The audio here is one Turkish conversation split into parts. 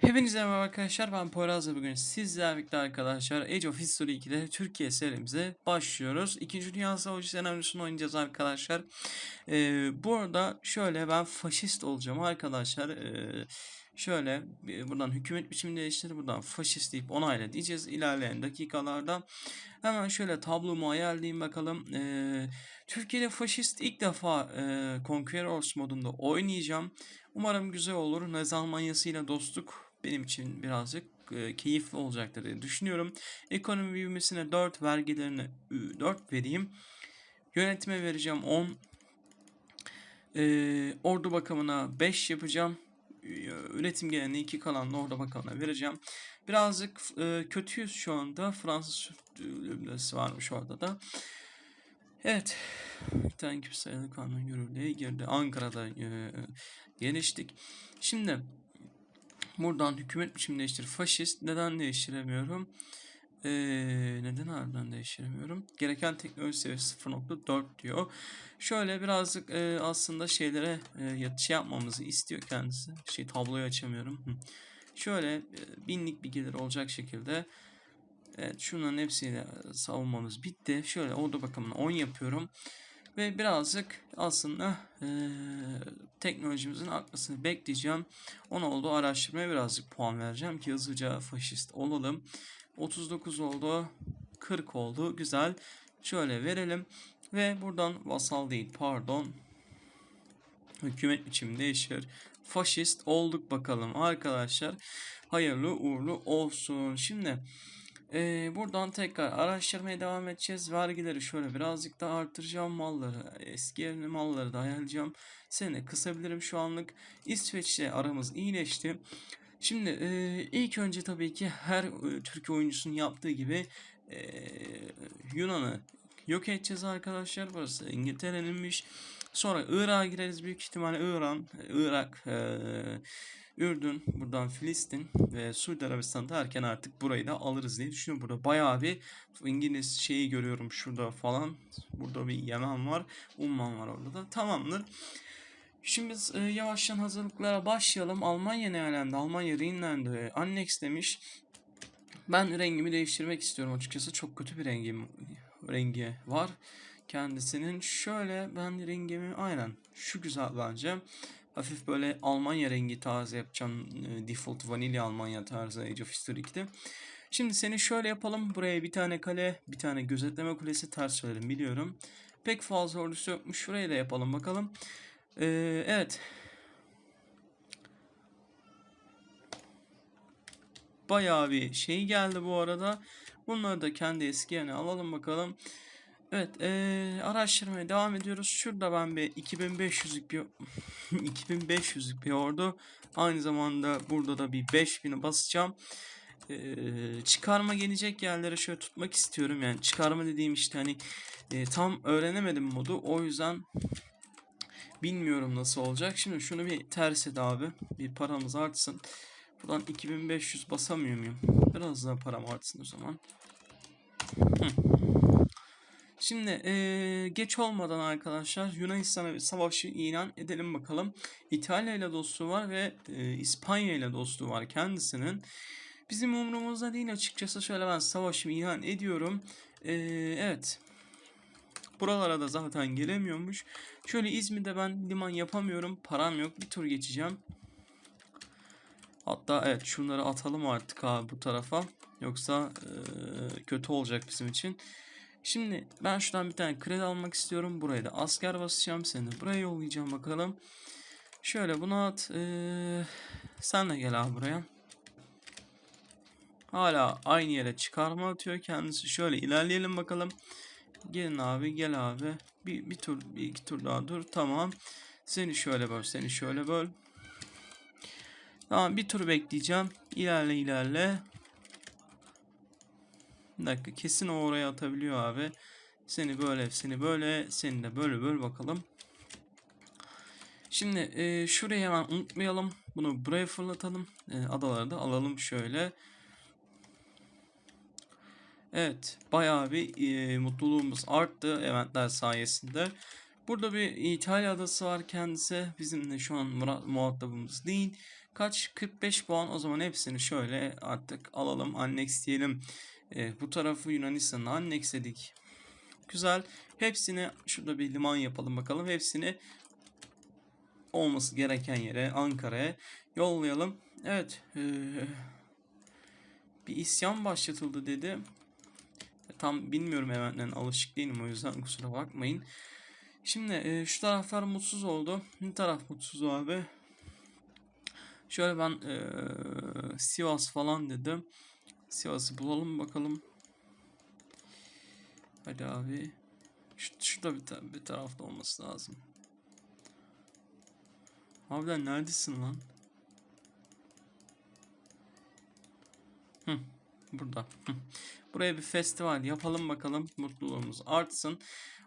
Hepinize merhaba arkadaşlar ben Poyraz bugün sizlerle birlikte arkadaşlar Age of History 2'de Türkiye serimize başlıyoruz. İkinci Dünya Savaşı senaryosunu oynayacağız arkadaşlar. Ee, bu arada şöyle ben faşist olacağım arkadaşlar. Ee, şöyle buradan hükümet biçimini değiştir buradan faşist deyip onayla diyeceğiz ilerleyen dakikalarda. Hemen şöyle tablomu ayarlayayım bakalım. Ee, Türkiye'de faşist ilk defa e, Conquerors modunda oynayacağım. Umarım güzel olur. Nazi Almanyası ile dostluk benim için birazcık keyifli olacaktır diye düşünüyorum. Ekonomi büyümesine 4, vergilerine 4 vereyim. Yönetime vereceğim 10. E, ordu bakımına 5 yapacağım. Üretim geleneği 2 kalan ordu bakımına vereceğim. Birazcık e, kötüyüz şu anda. Fransız lüblesi varmış orada da. Evet. Tane gibi sayılı kanun yürürlüğe girdi. Ankara'da e, geliştik. Şimdi buradan hükümet biçimi değiştir. Faşist neden değiştiremiyorum? Ee, neden harbiden değiştiremiyorum? Gereken teknoloji seviyesi 0.4 diyor. Şöyle birazcık e, aslında şeylere e, şey yapmamızı istiyor kendisi. Şey tabloyu açamıyorum. Şöyle e, binlik bir olacak şekilde Evet şunların hepsiyle savunmamız bitti. Şöyle ordu bakımına 10 yapıyorum. Ve birazcık aslında eee, teknolojimizin artmasını bekleyeceğim. 10 oldu araştırmaya birazcık puan vereceğim ki hızlıca faşist olalım. 39 oldu. 40 oldu. Güzel. Şöyle verelim. Ve buradan vasal değil pardon. Hükümet biçimi değişir. Faşist olduk bakalım arkadaşlar. Hayırlı uğurlu olsun. Şimdi ee, buradan tekrar araştırmaya devam edeceğiz. Vergileri şöyle birazcık daha artıracağım. Malları, eski yerine malları da ayarlayacağım. Seni kısabilirim şu anlık. İsveç'le aramız iyileşti. Şimdi e, ilk önce tabii ki her e, Türkiye oyuncusunun yaptığı gibi e, Yunan'ı yok edeceğiz arkadaşlar. Burası İngiltere'ninmiş. Sonra Irak'a gireriz büyük ihtimalle İran, Irak, e, Ürdün, buradan Filistin ve Suudi Arabistan derken artık burayı da alırız diye düşünüyorum. Burada bayağı bir İngiliz şeyi görüyorum şurada falan. Burada bir Yemen var, Umman var orada da. Tamamdır. Şimdi biz e, yavaştan hazırlıklara başlayalım. Almanya ne alemde? Almanya Rhineland'ı annex demiş. Ben rengimi değiştirmek istiyorum açıkçası. Çok kötü bir rengim rengi var kendisinin. Şöyle ben rengimi aynen şu güzel bence. Hafif böyle Almanya rengi tarzı yapacağım. e, Default vanilya Almanya tarzı Age of History 2'de. Şimdi seni şöyle yapalım. Buraya bir tane kale, bir tane gözetleme kulesi ters söyledim biliyorum. Pek fazla ordusu yokmuş. Şuraya da yapalım bakalım. Ee, evet. Bayağı bir şey geldi bu arada. Bunları da kendi eski yerine alalım bakalım. Evet, eee, araştırmaya devam ediyoruz. Şurada ben bir 2500'lük bir 2500'lük bir ordu. Aynı zamanda burada da bir 5000'i basacağım. Eee, çıkarma gelecek yerlere şöyle tutmak istiyorum. Yani çıkarma dediğim işte hani e, tam öğrenemedim modu. O yüzden bilmiyorum nasıl olacak. Şimdi şunu bir ters et abi. Bir paramız artsın. Buradan 2500 basamıyor muyum? Biraz daha param artsın o zaman. Şimdi eee, geç olmadan arkadaşlar Yunanistan'a bir savaşı ilan edelim bakalım. İtalya ile dostluğu var ve eee, İspanya ile dostluğu var kendisinin. Bizim umurumuzda değil açıkçası şöyle ben savaşımı ilan ediyorum. Eee, evet. Buralara da zaten gelemiyormuş. Şöyle İzmir'de ben liman yapamıyorum. Param yok. Bir tur geçeceğim. Hatta evet şunları atalım artık abi bu tarafa. Yoksa eee, kötü olacak bizim için. Şimdi ben şuradan bir tane kredi almak istiyorum. Buraya da asker basacağım. Seni de buraya yollayacağım bakalım. Şöyle bunu at. Ee, sen de gel abi buraya. Hala aynı yere çıkarma atıyor kendisi. Şöyle ilerleyelim bakalım. Gelin abi gel abi. Bir, bir tur bir iki tur daha dur. Tamam. Seni şöyle böl. Seni şöyle böl. Tamam bir tur bekleyeceğim. İlerle ilerle. Bir dakika kesin o oraya atabiliyor abi. Seni böyle seni böyle seni de böyle böyle bakalım. Şimdi e, şurayı hemen unutmayalım. Bunu buraya fırlatalım. E, adaları da alalım şöyle. Evet bayağı bir e, mutluluğumuz arttı eventler sayesinde. Burada bir İtalya adası var kendisi. Bizim de şu an muha- muhatabımız değil. Kaç? 45 puan. O zaman hepsini şöyle artık alalım. Annex diyelim. E, bu tarafı Yunanistan'a annexledik. Güzel. Hepsini şurada bir liman yapalım bakalım. Hepsini olması gereken yere Ankara'ya yollayalım. Evet. E, bir isyan başlatıldı dedi. Tam bilmiyorum hemen alışık değilim o yüzden kusura bakmayın. Şimdi e, şu taraflar mutsuz oldu. Ne taraf mutsuz abi? Şöyle ben e, Sivas falan dedim. Sivas'ı bulalım bakalım. Hadi abi. Şu, şurada bir, ta bir tarafta olması lazım. Abiler neredesin lan? Hı, burada. Buraya bir festival yapalım bakalım. Mutluluğumuz artsın.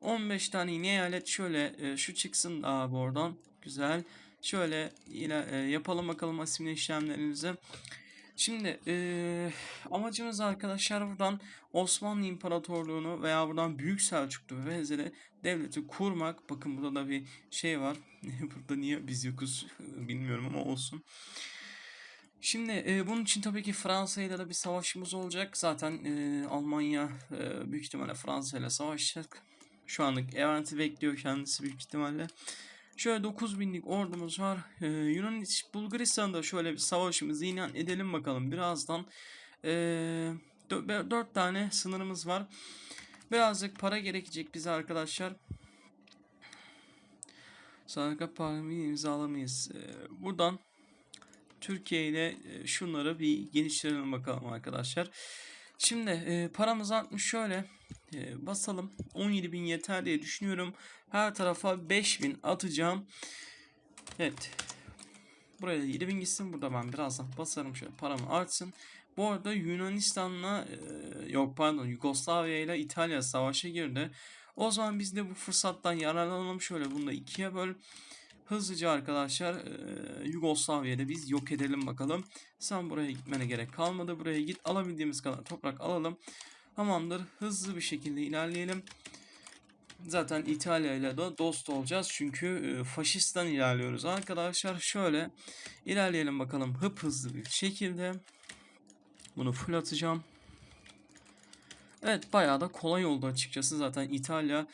15 tane yeni eyalet şöyle şu çıksın abi oradan. Güzel. Şöyle yine e, yapalım bakalım asimile işlemlerimizi. Şimdi e, amacımız arkadaşlar buradan Osmanlı İmparatorluğunu veya buradan Büyük Selçuklu ve benzeri devleti kurmak. Bakın burada da bir şey var. burada niye biz yokuz bilmiyorum ama olsun. Şimdi e, bunun için tabii ki Fransa ile de bir savaşımız olacak. Zaten e, Almanya e, büyük ihtimalle Fransa ile savaşacak. Şu anlık eventi bekliyor kendisi büyük ihtimalle. Şöyle 9000'lik ordumuz var. Ee, Yunan Bulgaristan'da şöyle bir savaşımızı ilan edelim bakalım. Birazdan ee, 4 tane sınırımız var. Birazcık para gerekecek bize arkadaşlar. Sadaka parayı imzalamayız. Ee, buradan Türkiye ile şunları bir genişletelim bakalım arkadaşlar. Şimdi e, paramız artmış şöyle e, basalım 17.000 yeter diye düşünüyorum. Her tarafa 5.000 atacağım. Evet. Buraya da 7.000 gitsin. Burada ben birazdan basarım şöyle paramı artsın. Bu arada Yunanistan'la e, yok pardon Yugoslavya ile İtalya savaşa girdi. O zaman biz de bu fırsattan yararlanalım. Şöyle bunu da ikiye böl. Hızlıca arkadaşlar e, Yugoslavya'da biz yok edelim bakalım. Sen buraya gitmene gerek kalmadı. Buraya git alabildiğimiz kadar toprak alalım. Tamamdır. Hızlı bir şekilde ilerleyelim. Zaten İtalya ile de dost olacağız. Çünkü e, faşistten ilerliyoruz arkadaşlar. Şöyle ilerleyelim bakalım hıp hızlı bir şekilde. Bunu full atacağım. Evet bayağı da kolay oldu açıkçası. Zaten İtalya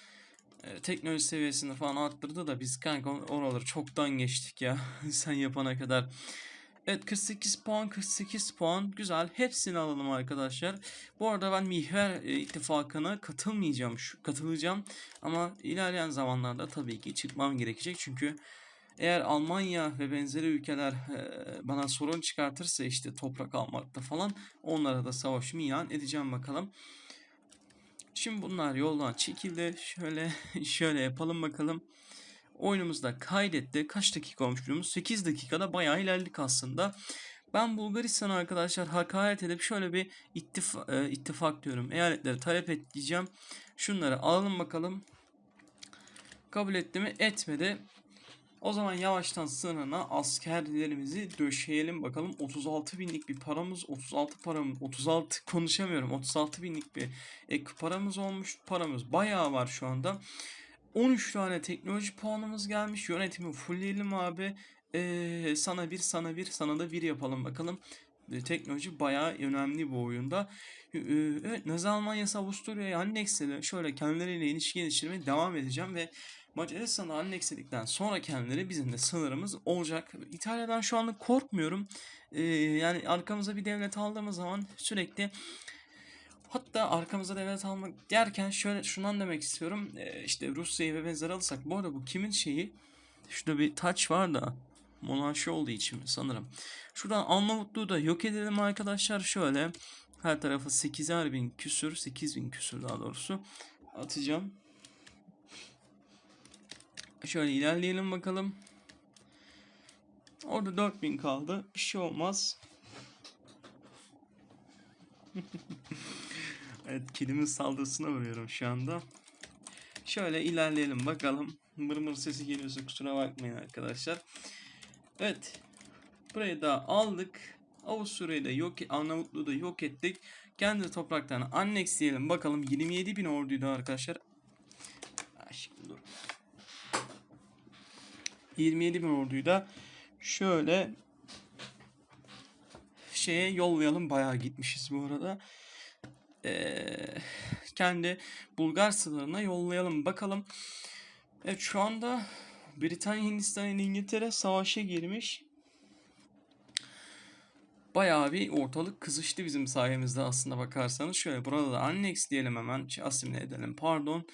e, teknoloji seviyesini falan arttırdı da biz kanka oraları çoktan geçtik ya. Sen yapana kadar. Evet 48 puan 48 puan güzel hepsini alalım arkadaşlar. Bu arada ben Mihver e, ittifakına katılmayacağım şu katılacağım ama ilerleyen zamanlarda tabii ki çıkmam gerekecek çünkü eğer Almanya ve benzeri ülkeler e, bana sorun çıkartırsa işte toprak almakta falan onlara da savaşımı ilan edeceğim bakalım. Şimdi bunlar yoldan çekildi. Şöyle şöyle yapalım bakalım. Oyunumuzda kaydetti. Kaç dakika olmuş biliyor 8 dakikada bayağı ilerledik aslında. Ben Bulgaristan arkadaşlar hakaret edip şöyle bir ittifak, e, ittifak diyorum. Eyaletleri talep et diyeceğim. Şunları alalım bakalım. Kabul etti mi? Etmedi. O zaman yavaştan sınırına askerlerimizi döşeyelim bakalım. 36 binlik bir paramız, 36 paramız, 36 konuşamıyorum. 36 binlik bir ek paramız olmuş. Paramız bayağı var şu anda. 13 tane teknoloji puanımız gelmiş. Yönetimi fullleyelim abi. Ee, sana bir, sana bir, sana da bir yapalım bakalım. Ee, teknoloji bayağı önemli bu oyunda. Ee, evet, Nazi Almanya'sı Avusturya'ya annexledi. Şöyle kendileriyle ilişki geliştirmeye devam edeceğim ve Macaristan'ı annexledikten sonra kendileri bizim de sınırımız olacak. İtalya'dan şu anlık korkmuyorum. Ee, yani arkamıza bir devlet aldığımız zaman sürekli Hatta arkamıza devlet almak derken şöyle şundan demek istiyorum. Ee, işte Rusya'yı ve benzeri alırsak. Bu arada bu kimin şeyi? Şurada bir taç var da. Monarşi olduğu için sanırım. Şuradan Arnavutluğu da yok edelim arkadaşlar. Şöyle her tarafı 8'er bin küsür. 8 bin küsür daha doğrusu. Atacağım. Şöyle ilerleyelim bakalım. Orada 4000 kaldı. Bir şey olmaz. evet kedimin saldırısına vuruyorum şu anda. Şöyle ilerleyelim bakalım. Mırmır sesi geliyorsa kusura bakmayın arkadaşlar. Evet. Burayı da aldık. Avusturya'yı da yok, Arnavutluğu da yok ettik. Kendi topraklarını annex diyelim. Bakalım 27 bin orduydu arkadaşlar. Şimdi dur. 27 bin orduyu da şöyle şeye yollayalım. Bayağı gitmişiz bu arada. Ee, kendi Bulgar sınırına yollayalım. Bakalım. Evet şu anda Britanya, Hindistan ile İngiltere savaşa girmiş. Bayağı bir ortalık kızıştı bizim sayemizde aslında bakarsanız. Şöyle burada da annex diyelim hemen. Asimile edelim pardon.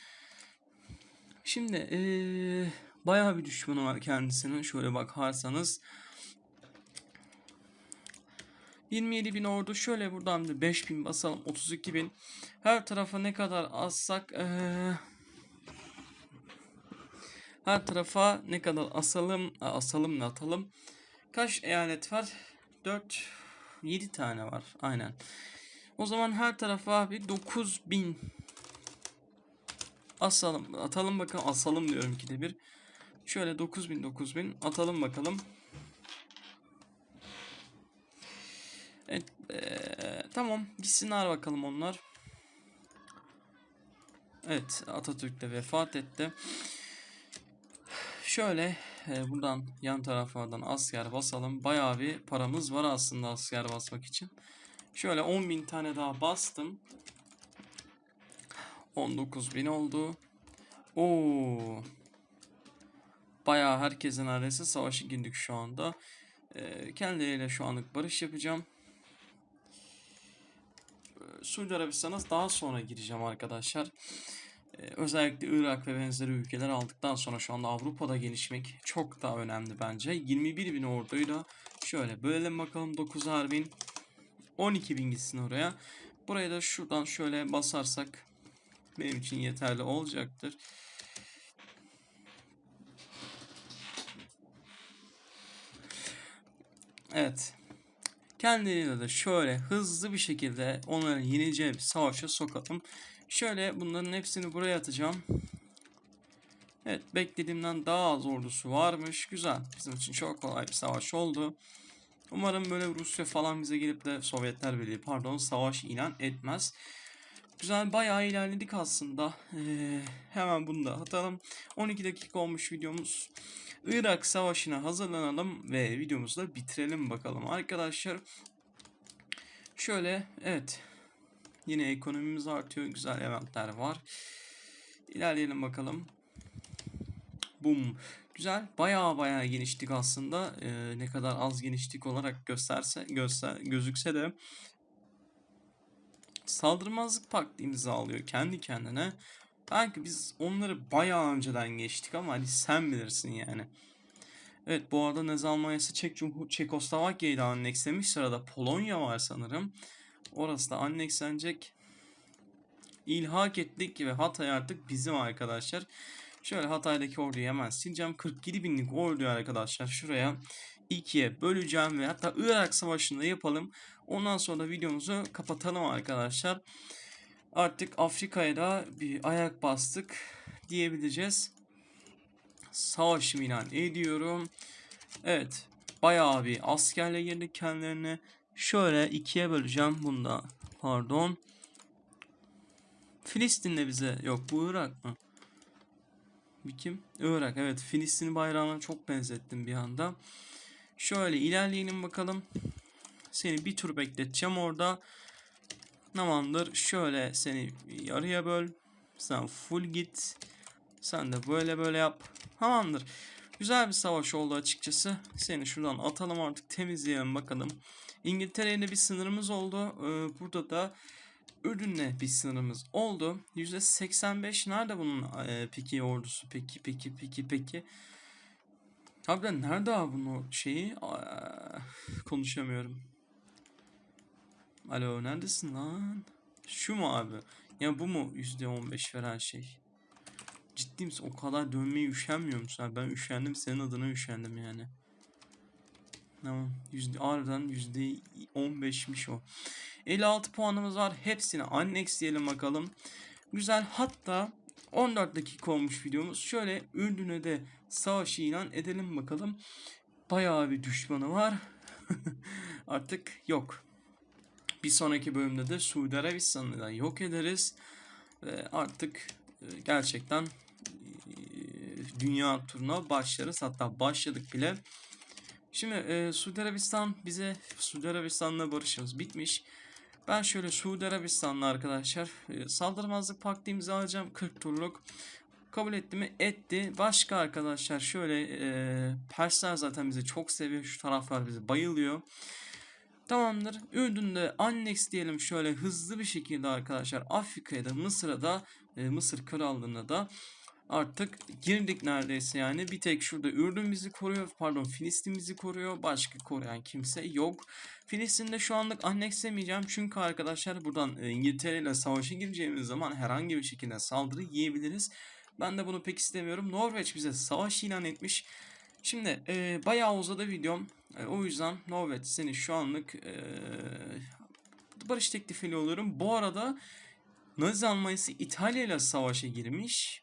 Şimdi ee, bayağı bir düşmanı var kendisinin. Şöyle bakarsanız. 27 bin ordu şöyle buradan bir 5 bin basalım 32 bin. Her tarafa ne kadar azsak ee, her tarafa ne kadar asalım asalım ne atalım? Kaç eyalet var? 4 7 tane var aynen. O zaman her tarafa bir 9 bin asalım atalım bakalım asalım diyorum ikide bir. Şöyle 9 bin 9 bin atalım bakalım Evet, eee, tamam gitsinler bakalım onlar. Evet Atatürk de vefat etti. Şöyle e, buradan yan taraflardan asker basalım. Bayağı bir paramız var aslında asker basmak için. Şöyle 10.000 tane daha bastım. 19.000 oldu. Oo. Bayağı herkesin neredeyse savaşı girdik şu anda. E, kendileriyle şu anlık barış yapacağım. Suudi Arabistan'a daha sonra gireceğim arkadaşlar. Ee, özellikle Irak ve benzeri ülkeler aldıktan sonra şu anda Avrupa'da gelişmek çok daha önemli bence. 21 bin orduyla şöyle bölelim bakalım 9'ar bin 12 bin gitsin oraya. Buraya da şuradan şöyle basarsak benim için yeterli olacaktır. Evet. Kendileriyle de şöyle hızlı bir şekilde onları yeneceği bir savaşa sokalım. Şöyle bunların hepsini buraya atacağım. Evet beklediğimden daha az ordusu varmış. Güzel. Bizim için çok kolay bir savaş oldu. Umarım böyle Rusya falan bize gelip de Sovyetler Birliği pardon savaş ilan etmez. Güzel bayağı ilerledik aslında. Ee, hemen bunu da atalım. 12 dakika olmuş videomuz. Irak Savaşı'na hazırlanalım ve videomuzu da bitirelim bakalım arkadaşlar. Şöyle evet. Yine ekonomimiz artıyor. Güzel eventler var. İlerleyelim bakalım. Bum. Güzel. Bayağı bayağı genişlik aslında. Ee, ne kadar az genişlik olarak gösterse göster gözükse de saldırmazlık paktı imzalıyor kendi kendine. Belki biz onları bayağı önceden geçtik ama hani sen bilirsin yani. Evet bu arada Nazi Almanya'sı Çek Cumhur Çekoslovakya'yı da annekslemiş. Sırada Polonya var sanırım. Orası da annekslenecek. İlhak ettik ve Hatay artık bizim arkadaşlar. Şöyle Hatay'daki orduyu hemen sileceğim. 47 binlik orduyu arkadaşlar şuraya ikiye böleceğim ve hatta Irak Savaşı'nda yapalım. Ondan sonra videomuzu kapatalım arkadaşlar. Artık Afrika'ya da bir ayak bastık diyebileceğiz. Savaşımı ilan ediyorum. Evet. Bayağı bir askerle girdik kendilerine. Şöyle ikiye böleceğim bunda. Pardon. Filistin'de bize yok bu Irak mı? Bir kim? Irak evet Filistin bayrağına çok benzettim bir anda. Şöyle ilerleyelim bakalım. Seni bir tur bekleteceğim orada. Tamamdır. Şöyle seni yarıya böl. Sen full git. Sen de böyle böyle yap. Tamamdır. Güzel bir savaş oldu açıkçası. Seni şuradan atalım artık temizleyelim bakalım. İngiltere bir sınırımız oldu. Ee, burada da Ürdün'le bir sınırımız oldu. %85 nerede bunun e, peki ordusu? Peki peki peki peki. Harbiden nerede abi bunun şeyi? Aa, konuşamıyorum. Alo neredesin lan? Şu mu abi? Ya bu mu %15 veren şey? Ciddi misin? O kadar dönmeyi üşenmiyor musun abi? Ben üşendim senin adına üşendim yani. Tamam. Yüzde, harbiden yüzde 15'miş o. 56 puanımız var. Hepsini annex diyelim bakalım. Güzel. Hatta 14 dakika olmuş videomuz. Şöyle Ürdün'e de savaşı ilan edelim bakalım. Bayağı bir düşmanı var. Artık yok. Bir sonraki bölümde de Suudi Arabistan'ı da yok ederiz. Ve artık e, gerçekten e, dünya turuna başlarız. Hatta başladık bile. Şimdi e, Suudi Arabistan bize Suudi Arabistan'la barışımız bitmiş. Ben şöyle Suudi Arabistan'la arkadaşlar e, saldırmazlık paktı imzalayacağım 40 turluk. Kabul etti mi? Etti. Başka arkadaşlar şöyle e, Persler zaten bizi çok seviyor. Şu taraflar bizi bayılıyor. Tamamdır. Ürdün'de annex diyelim şöyle hızlı bir şekilde arkadaşlar Afrika'ya da Mısır'a da e, Mısır Krallığı'na da artık girdik neredeyse yani. Bir tek şurada Ürdün bizi koruyor. Pardon Filistin bizi koruyor. Başka koruyan kimse yok. Filistin'de şu anlık annexlemeyeceğim. Çünkü arkadaşlar buradan e, İngiltere ile savaşa gireceğimiz zaman herhangi bir şekilde saldırı yiyebiliriz. Ben de bunu pek istemiyorum. Norveç bize savaş ilan etmiş. Şimdi e, bayağı uzadı videom. E, o yüzden Norveç seni şu anlık e, barış teklifiyle oluyorum. Bu arada Nazi Almanyası İtalya ile savaşa girmiş.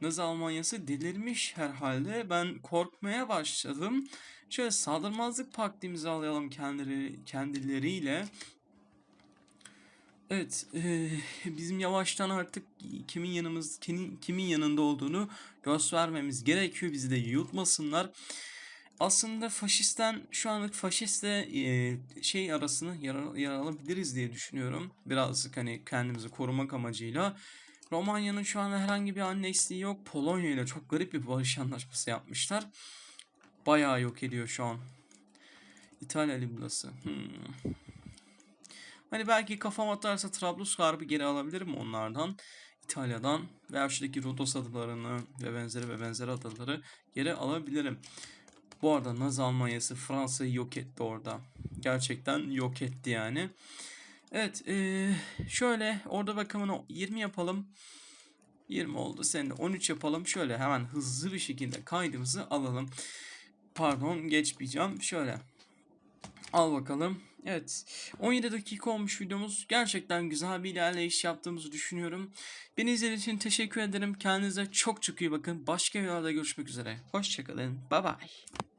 Nazi Almanyası delirmiş herhalde. Ben korkmaya başladım. Şöyle saldırmazlık paktı imzalayalım kendileri, kendileriyle. Evet, eee, bizim yavaştan artık kimin yanımız, kimin, kimin yanında olduğunu göstermemiz gerekiyor. Bizi de yutmasınlar. Aslında faşisten şu anlık faşistle eee, şey arasını yer, yer diye düşünüyorum. Birazcık hani kendimizi korumak amacıyla. Romanya'nın şu anda herhangi bir anneksliği yok. Polonya ile çok garip bir barış anlaşması yapmışlar. Bayağı yok ediyor şu an. İtalya Libyası. Hmm. Hani belki kafam atarsa Trablusgarp'ı geri alabilirim onlardan. İtalya'dan veya şuradaki Rodos adalarını ve benzeri ve benzeri adaları geri alabilirim. Bu arada Nazi Almanyası Fransa'yı yok etti orada. Gerçekten yok etti yani. Evet eee, şöyle orada bakımını 20 yapalım. 20 oldu. Sen de 13 yapalım. Şöyle hemen hızlı bir şekilde kaydımızı alalım. Pardon geçmeyeceğim. Şöyle. Al bakalım. Evet. 17 dakika olmuş videomuz. Gerçekten güzel bir ilerleyiş yaptığımızı düşünüyorum. Beni izlediğiniz için teşekkür ederim. Kendinize çok çok iyi bakın. Başka videolarda görüşmek üzere. Hoşçakalın. Bye bye.